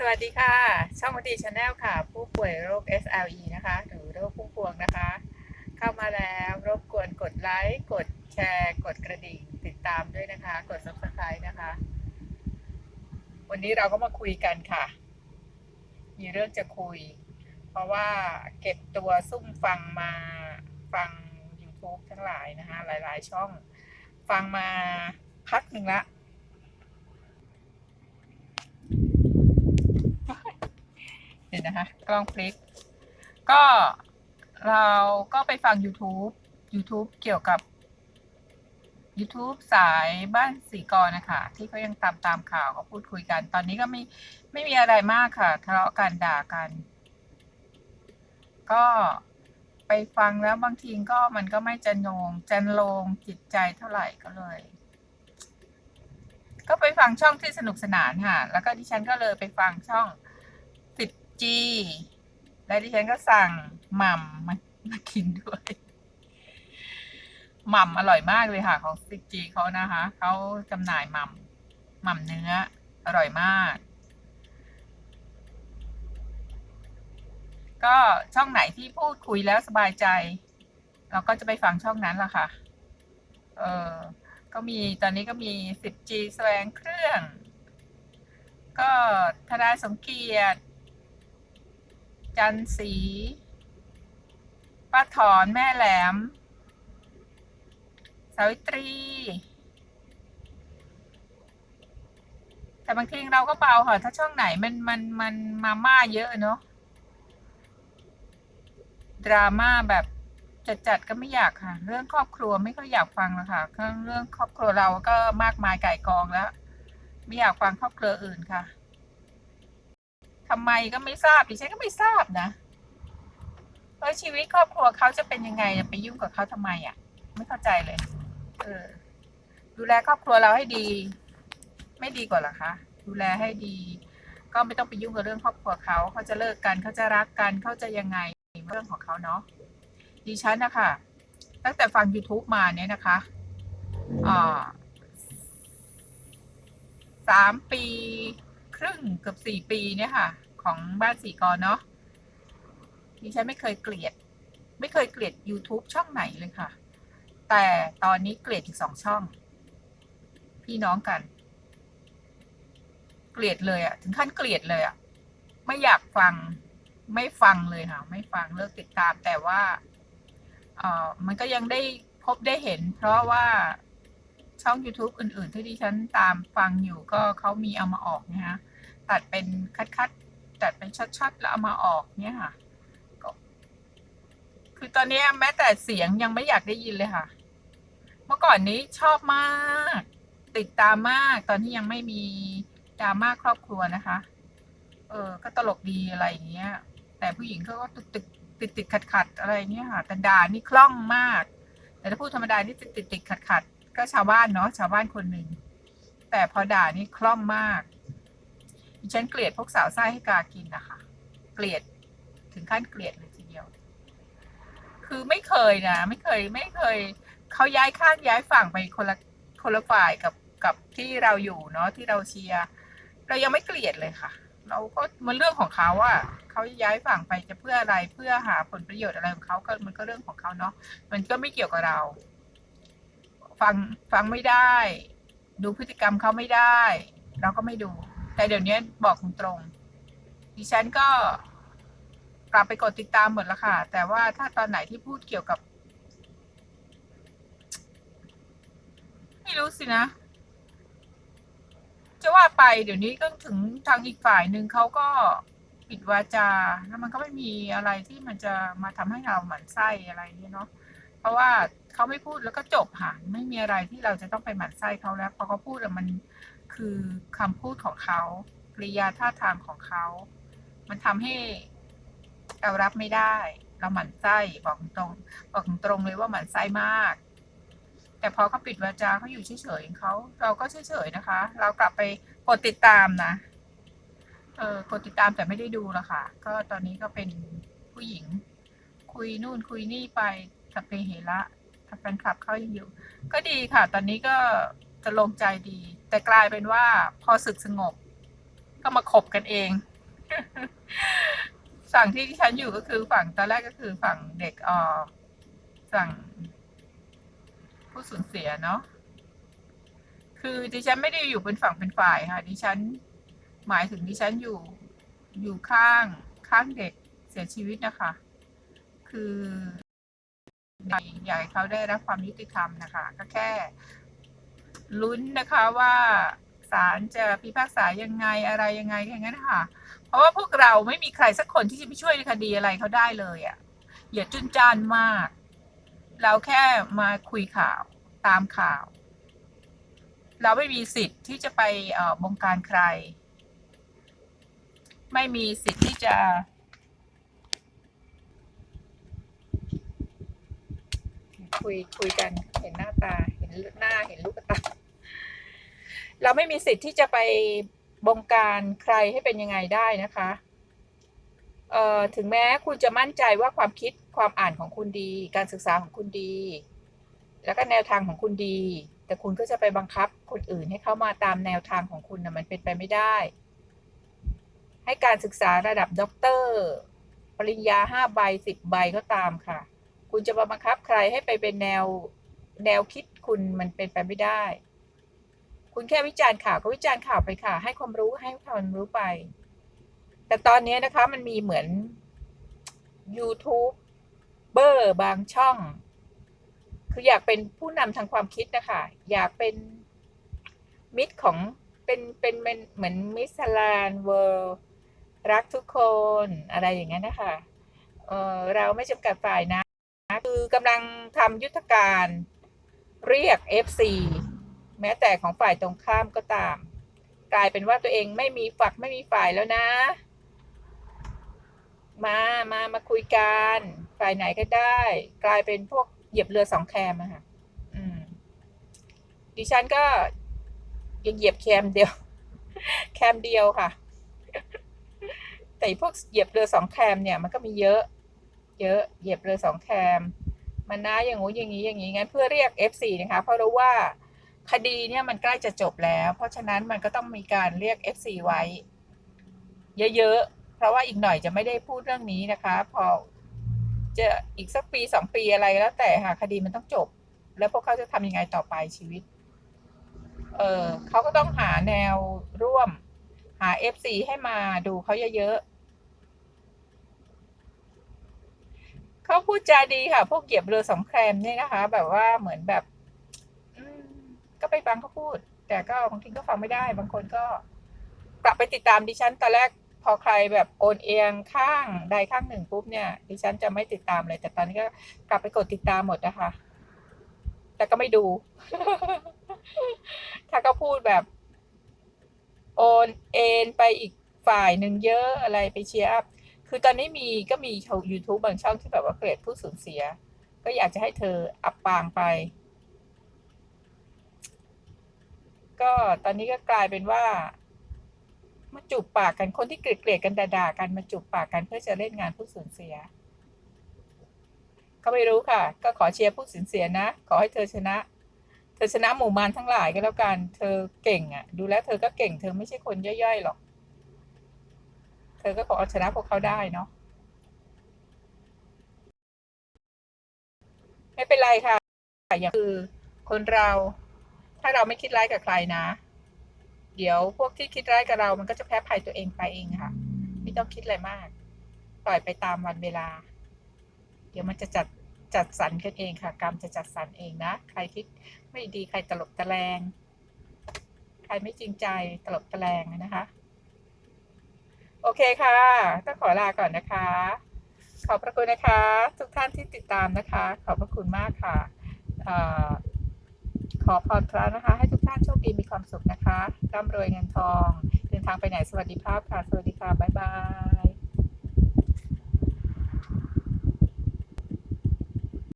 สวัสดีค่ะ ช่องวันดีชาแนลค่ะ ผู้ป่วยโรค SLE นะคะหรือโรคพุ่มพวงนะคะ เข้ามาแล้วรบกวนกดไลค์กดแชร์ กดกระดิ่งติดตามด้วยนะคะ กด subscribe นะคะ วันนี้เราก็มาคุยกันค่ะ มีเรื่องจะคุย เพราะว่าเก็บตัวซุ่มฟังมาฟัง YouTube ทั้งหลายนะคะ หลาย ๆ ช่อง ฟังมาพักหนึ่งละ ดี๋ยวนะคะ กล้องพลิก ก็เราก็ไปฟัง YouTube YouTube เกี่ยวกับ YouTube สายบ้านสีกรนะคะ ที่เขายังตามตามข่าวก็พูดคุยกัน ตอนนี้ก็ไม่ไม่มีอะไรมากค่ะ ทะเลาะกันด่ากัน ก็ไปฟังแล้วบางทีก็มันก็ไม่จันโงจันลงจิตใจเท่าไหร่ก็เลย ก็ไปฟังช่องที่สนุกสนานค่ะ แล้วก็ดิฉันก็เลยไปฟังช่อง 10G และดิฉันก็สั่งหม่ำมามากินด้วยหม่ำอร่อยมากเลยค่ะ ของ 10G เขานะคะเขาจำหน่ายหม่ำหม่ำเนื้อ อร่อยมาก ก็ช่องไหนที่พูดคุยแล้วสบายใจ เราก็จะไปฟังช่องนั้นละค่ะ เออก็มีตอนนี้ก็มี 10G แสวงเครื่อง ก็ทนายสมเกียรติ จันสีป้าถอนแม่แหลม สาวิตรี แต่บางทีเราก็เบาค่ะถ้าช่องไหนมันมันมันมาม่าเยอะเนาะดราม่าแบบจัดๆก็ไม่อยากค่ะ เรื่องครอบครัวไม่ค่อยอยากฟังแล้วค่ะเรื่องครอบครัวเราก็มากมายไก่กองแล้ว ไม่อยากฟังครอบครัวอื่นค่ะ ทำไมก็ไม่ทราบดิฉันก็ไม่ทราบนะเออชีวิตครอบครัวเขาจะเป็นยังไงไปยุ่งกับเขาทำไมอะ ไม่เข้าใจเลย เออ ดูแลครอบครัวเราให้ดี ไม่ดีกว่าหรอคะ ดูแลให้ดี ก็ไม่ต้องไปยุ่งกับเรื่องครอบครัวเขาเขาจะเลิกกันเขาจะรักกันเขาจะยังไงเรื่องของเขาเนาะดิฉันนะคะตั้งแต่ฟัง YouTube มาเนี่ยนะคะอ่าสามปี ครึ่งเกือบสี่ปีเนี่ยค่ะ ของบ้านสีกรเนาะดิฉันไม่เคยเกลียด ไม่เคยเกลียด YouTube ช่องไหนเลยค่ะ แต่ตอนนี้เกลียดอีกสองช่อง พี่น้องกัน เกลียดเลยอะถึงขั้นเกลียดเลยอะไม่อยากฟังไม่ฟังเลยค่ะ ไม่ฟังเลิกติดตามแต่ว่าเออมันก็ยังได้พบได้เห็น เพราะว่า ช่อง YouTube อื่น ๆ ที่ดิฉันตามฟังอยู่ก็เขามีเอามาออกนะฮะตัดเป็นคัดๆตัดเป็นช็อตๆแล้วเอามาออกเนี่ยค่ะก็คือตอนนี้แม้แต่เสียงยังไม่อยากได้ยินเลยค่ะ เมื่อก่อนนี้ชอบมาก ติดตามมาก ตอนที่ยังไม่มีดราม่าครอบครัวนะคะ เออ ก็ตลกดีอะไรอย่างเงี้ย แต่ผู้หญิงเขาก็ติดติดติดติดขัดขัดอะไรเงี้ยค่ะแต่ด่านี่คล่องมาก แต่ถ้าพูดธรรมดานี่ติดติดติดขัดขัด ก็ชาวบ้านเนาะชาวบ้านคนหนึ่ง แต่พอด่านี่คล่องมากดิฉันเกลียดพวกสาวไส้ให้กากินนะคะเกลียดถึงขั้นเกลียดเลยทีเดียว คือไม่เคยนะ ไม่เคยไม่เคยเขาย้ายข้างย้ายฝั่งไปคนละคนละฝ่ายกับกับที่เราอยู่เนาะที่เราเชียร์เรายังไม่เกลียดเลยค่ะ เราก็มันเรื่องของเขาอะเขาย้ายฝั่งไปจะเพื่ออะไรเพื่อหาผลประโยชน์อะไรของเขาก็มันก็เรื่องของเขาเนาะมันก็ไม่เกี่ยวกับเรา ฟังฟังไม่ได้ ดูพฤติกรรมเขาไม่ได้ เราก็ไม่ดู แต่เดี๋ยวนี้บอกตรงๆดิฉันก็กลับไปกดติดตามหมดแล้วค่ะ แต่ว่าถ้าตอนไหนที่พูดเกี่ยวกับ ไม่รู้สินะ จะว่าไปเดี๋ยวนี้ก็ถึงทางอีกฝ่ายหนึ่งเขาก็ปิดวาจา แล้วมันก็ไม่มีอะไรที่มันจะมาทำให้เราหมั่นไส้อะไรเนี่ยเนาะ ราะว่าเขาไม่พูดแล้วก็จบค่ะ ไม่มีอะไรที่เราจะต้องไปหมั่นไส้เขาแล้วพอเขาพูดอะมันคือคำพูดของเขากริยาท่าทางของเขา มันทำให้เรารับไม่ได้ เราหมั่นไส้บอกตรงบอกตรงเลยว่าหมั่นไส้มาก แต่พอเขาปิดวาจาเขาอยู่เฉยๆเขาเราก็เฉยๆนะคะ เรากลับไปกดติดตามนะเออกดติดตามแต่ไม่ได้ดูละค่ะ ก็ตอนนี้ก็เป็นผู้หญิง คุยนู่นคุยนี่ไป สัพเพเหระถ้าแฟนคลับเขายังอยู่ ก็ดีค่ะ ตอนนี้ก็จะลงใจดี แต่กลายเป็นว่าพอศึกสงบ ก็มาขบกันเองฝั่งที่ดิฉันอยู่ก็คือฝั่งตอนแรกก็คือฝั่งเด็กออฝั่งผู้สูญเสียเนาะคือดิฉันไม่ได้อยู่เป็นฝั่งเป็นฝ่ายค่ะ ดิฉันหมายถึงดิฉันอยู่อยู่ข้างข้างเด็กเสียชีวิตนะคะ คือ อยากให้เขาได้รับความยุติธรรมนะคะ ก็แค่ลุ้นนะคะว่าศาลจะพิพากษายังไงอะไรยังไงแค่นั้นค่ะ เพราะว่าพวกเราไม่มีใครสักคนที่จะไปช่วยในคดีอะไรเขาได้เลยอะ่ะอย่าจุนจานมาก เราแค่มาคุยข่าวตามข่าว เราไม่มีสิทธิ์ที่จะไปบงการใคร ไม่มีสิทธิ์ที่จะ คุยคุยกัน เห็นหน้าตา เห็นหน้าเห็นลูกตา เราไม่มีสิทธิ์ที่จะไปบงการใครให้เป็นยังไงได้นะคะเอ่อถึงแม้คุณจะมั่นใจว่าความคิดความอ่านของคุณดี การศึกษาของคุณดี แล้วก็แนวทางของคุณดี แต่คุณก็จะไปบังคับคนอื่นให้เข้ามาตามแนวทางของคุณนะมันเป็นไปไม่ได้ ให้การศึกษาระดับด็อกเตอร์ ปริญญาห้าใบสิบใบก็ตามค่ะ คุณจะมาบังคับใครให้ไปเป็นแนวแนวคิดคุณมันเป็นไปไม่ได้ คุณแค่วิจารณ์ข่าวก็วิจารณ์ข่าวไปค่ะ ให้ความรู้ให้ความรู้ไป แต่ตอนนี้นะคะมันมีเหมือน YouTube เบอร์บางช่อง คืออยากเป็นผู้นำทางความคิดนะคะ อยากเป็นมิตรของเป็นเป็นเหมือนมิสลานเวิลด์รักทุกคนอะไรอย่างเงี้ยนะคะ เออเราไม่จำกัดฝ่ายนะ คือกำลังทำยุทธการเรียก FC แม้แต่ของฝ่ายตรงข้ามก็ตาม กลายเป็นว่าตัวเองไม่มีฝักไม่มีฝ่ายแล้วนะ มามามาคุยกันฝ่ายไหนก็ได้ กลายเป็นพวกเหยียบเรือสองแคมอะค่ะดิฉันก็ยังเหยียบแคมเดียว แคมเดียวค่ะ แต่พวกเหยียบเรือสองแคมเนี่ยมันก็มีเยอะ เยอะเหยียบเรือสองแคมมันนะอย่างงู้นอย่างนี้อย่างนี้งั้นเพื่อเรียก F4 นะคะเพราะรู้ว่าคดีเนี่ยมันใกล้จะจบแล้ว เพราะฉะนั้นมันก็ต้องมีการเรียก F4 ไว้ เยอะๆ เพราะว่าอีกหน่อยจะไม่ได้พูดเรื่องนี้นะคะ พอจะอีกสักปีสองปีอะไรแล้วแต่ค่ะคดีมันต้องจบ แล้วพวกเขาจะทำยังไงต่อไปชีวิต เออเขาก็ต้องหาแนวร่วม หา F4 ให้มาดูเขาเยอะๆ เขาพูดจาดีค่ะ พวกเหยียบเรือสองแคมเนี่ยนะคะ แบบว่าเหมือนแบบก็ไปฟังเขาพูด แต่ก็บางทีก็ฟังไม่ได้ บางคนก็กลับไปติดตามดิฉันตอนแรกพอใครแบบโอนเอียงข้างใดข้างหนึ่งปุ๊บเนี่ย ดิฉันจะไม่ติดตามเลย แต่ตอนนี้ก็กลับไปกดติดตามหมดนะคะ แต่ก็ไม่ดู ถ้าก็พูดแบบ โอนเอ็นไปอีกฝ่ายหนึ่งเยอะอะไรไปเชียร์อัพ คือตอนนี้มีก็มีช YouTube บางช่องที่แบบว่าเกรดผู้สูญเสีย ก็อยากจะให้เธออับปางไป ก็ตอนนี้ก็กลายเป็นว่ามาจูบปากกันคนที่เกลียดๆกันด่าๆกันมาจูบปากกันเพื่อจะเล่นงานผู้สูญเสียก็ไม่รู้ค่ะ ก็ขอเชียร์ผู้สูญเสียนะ ขอให้เธอชนะ เธอชนะหมู่มารทั้งหลายก็แล้วกัน เธอเก่งอะ ดูแล้วเธอก็เก่ง เธอไม่ใช่คนย่อยๆหรอก ธอก็ขอเอาชนะพวกเขาได้เนาะไม่เป็นไรค่ะอย่างคือคนเรา ถ้าเราไม่คิดร้ายกับใครนะ เดี๋ยวพวกที่คิดร้ายกับเรา มันก็จะแพ้ภัยตัวเองไปเองค่ะ ไม่ต้องคิดอะไรมาก ปล่อยไปตามวันเวลา เดี๋ยวมันจะจัดจัดสรรกันเองค่ะ กรรมจะจัดสรรเองนะ ใครคิดไม่ดีใครตลบตะแลง ใครไม่จริงใจตลบตะแลงนะคะ โอเคค่ะ ต้องขอลาก่อนนะคะ ขอบพระคุณนะคะ ทุกท่านที่ติดตามนะคะ ขอบพระคุณมากค่ะอขอพรพระนะคะ ให้ทุกท่านโชคดีมีความสุขนะคะร่ำรวยเงินทอง เดินทางไปไหนสวัสดีภาพค่ะ สวัสดีค่ะ บ๊ายบาย